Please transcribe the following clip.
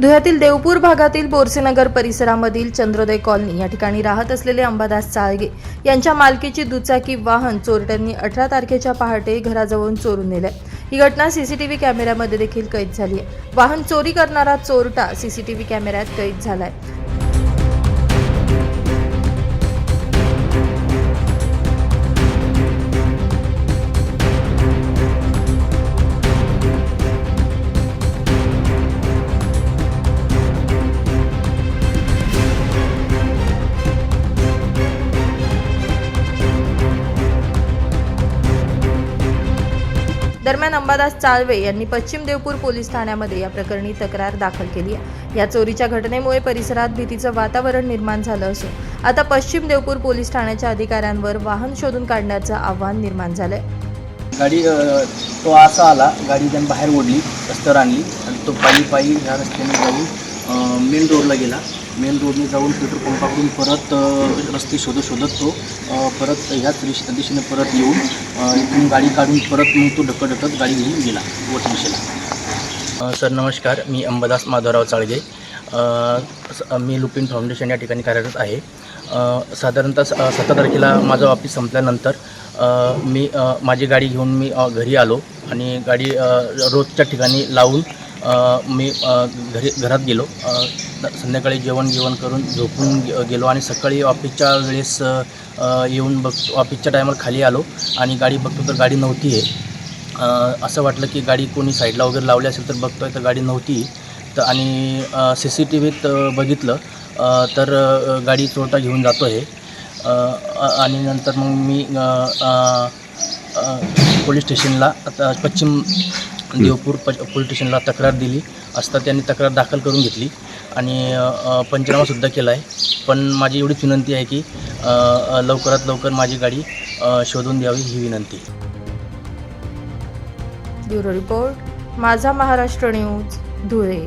धुळ्यातील देवपूर भागातील बोरसेनगर परिसरामधील चंद्रोदय कॉलनी या ठिकाणी राहत असलेले अंबादास चाळगे यांच्या मालकीची दुचाकी वाहन चोरट्यांनी अठरा तारखेच्या पहाटे घराजवळून चोरून नेलंय. ही घटना सीसीटीव्ही कॅमेऱ्यामध्ये देखील कैद झाली आहे. वाहन चोरी करणारा चोरटा सीसीटीव्ही कॅमेऱ्यात कैद झालाय. दरम्यान अंबादास चाळवे यांनी पश्चिम देवपूर पोलीस ठाण्यामध्ये या प्रकरणी तक्रार दाखल केली आहे. या चोरीच्या घटनेमुळे परिसरात भीतीचं वातावरण निर्माण झालं असून आता पश्चिम देवपूर पोलीस ठाण्याच्या अधिकाऱ्यांवर वाहन शोधून काढण्याचं आव्हान निर्माण झालंय. गाडी तो असा आला गाडी त्यानं बाहेर ओढली रस्त्यावर आणली आणि तो पायी पायी ह्या रस्त्याने जाऊन मेन रोडला गेला. मेन रोडने जाऊन पेट्रोल पंपाकडून परत रस्ते शोधत शोधत. तो परत ह्याच दिश दिशेने परत येऊन इथून गाडी काढून परत मग तो ढकत गाडी घेऊन गेला वट दिशेला. सर नमस्कार मी अंबादास माधवराव चाळगे. स- मी लुपिन फाउंडेशन या ठिकाणी कार्यरत आहे. साधारणतः स- सतरा तारखेला माझा ऑफिस संपल्यानंतर मी माझी गाडी घेऊन मी घरी आलो आणि गाडी रोजच्या ठिकाणी लावून मी घरी घरात गेलो. संध्याकाळी जेवण जेवण करून झोपून गे- गेलो आणि सकाळी ऑफिसच्या वेळेस येऊन बघ ऑफिसच्या टायमाला खाली आलो आणि गाडी बघतो तर गाडी नव्हती आहे. असं वाटलं की गाडी कोणी साईडला वगैरे लावली असेल तर बघतोय तर गाडी नव्हती. तर आणि सी सी टी व्हीत बघितलं. तर गाडी चोरटा घेऊन जातो आहे आणि नंतर मग मी पोलीस स्टेशनला आता पश्चिम देवपूर प पोलीस स्टेशनला तक्रार दिली. असता त्यांनी तक्रार दाखल करून घेतली. आणि पंचनामासुद्धा केला आहे पण माझी एवढीच विनंती आहे की लवकरात लवकर माझी गाडी शोधून द्यावी ही विनंती. ब्युरो रिपोर्ट माझा महाराष्ट्र न्यूज धुळे.